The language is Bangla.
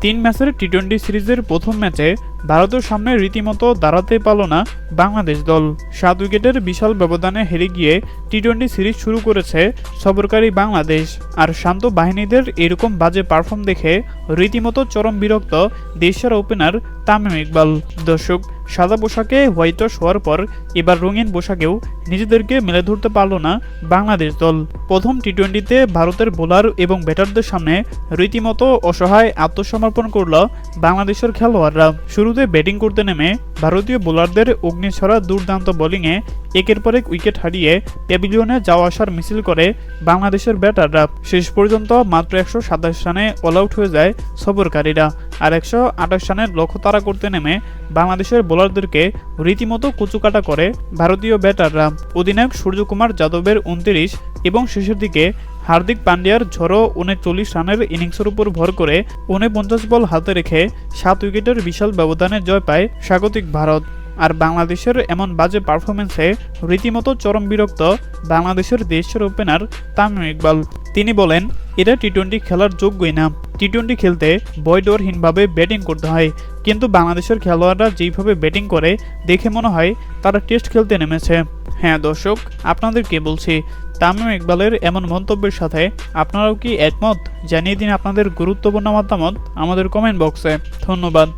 তিন ম্যাচের টি টোয়েন্টি সিরিজের প্রথম ম্যাচে ভারতের সামনে রীতিমতো দাঁড়াতে পারল না বাংলাদেশ দল। সাত উইকেটের বিশাল ব্যবধানে হেরে গিয়ে টি টোয়েন্টি সিরিজ শুরু করেছে সফরকারী বাংলাদেশ। আর শান্ত বাহিনীদের এরকম বাজে পারফর্ম দেখে রীতিমতো চরম বিরক্ত দেশের ওপেনার তামিম ইকবাল। দর্শক, সাদা পোশাকে হোয়াইট ওয়াশ হওয়ার পর এবার রঙিন পোশাকেও নিজেদেরকে মেলে ধরতে পারল না বাংলাদেশ দল। প্রথম টি টোয়েন্টিতে ভারতের বোলার এবং ব্যাটারদের সামনে রীতিমতো অসহায় আত্মসমর্পণ করল বাংলাদেশের খেলোয়াড়রা। শুরুতে ব্যাটিং করতে নেমে ভারতীয় বোলারদের অগ্নিছড়া দুর্দান্ত বোলিংয়ে একের পর এক উইকেট হারিয়ে প্যাভিলিয়নে যাওয়া আসার মিছিল করে বাংলাদেশের ব্যাটাররা। শেষ পর্যন্ত মাত্র একশো সাতাশ রানে অল আউট হয়ে যায় সফরকারীরা। আর একশো আঠাশ রানের লক্ষ্য তাড়া করতে নেমে বাংলাদেশের বোলারদেরকে রীতিমতো কুচুকাটা করে ভারতীয় ব্যাটাররা। অধিনায়ক সূর্যকুমার যাদবের উনত্রিশ এবং শেষের দিকে হার্দিক পান্ডিয়ার ঝড়ো উনচল্লিশ রানের ইনিংসের উপর ভর করে উনপঞ্চাশ বল হাতে রেখে সাত উইকেটের বিশাল ব্যবধানে জয় পায় স্বাগতিক ভারত। আর বাংলাদেশের এমন বাজে পারফরমেন্সে রীতিমতো চরম বিরক্ত বাংলাদেশের দেশের ওপেনার তামিম ইকবাল। তিনি বলেন এরা টি টোয়েন্টি খেলার যোগ্যই না। টি টোয়েন্টি খেলতে বয়ডরহীনভাবে ব্যাটিং করতে হয়। কিন্তু বাংলাদেশের খেলোয়াড়রা যেইভাবে ব্যাটিং করে, দেখে মনে হয় তারা টেস্ট খেলতে নেমেছে। হ্যাঁ দর্শক আপনাদেরকে বলছি? তামিম ইকবালের এমন মন্তব্যের সাথে আপনারাও কি একমত? জানিয়ে দিন আপনাদের গুরুত্বপূর্ণ মতামত আমাদের কমেন্ট বক্সে ধন্যবাদ।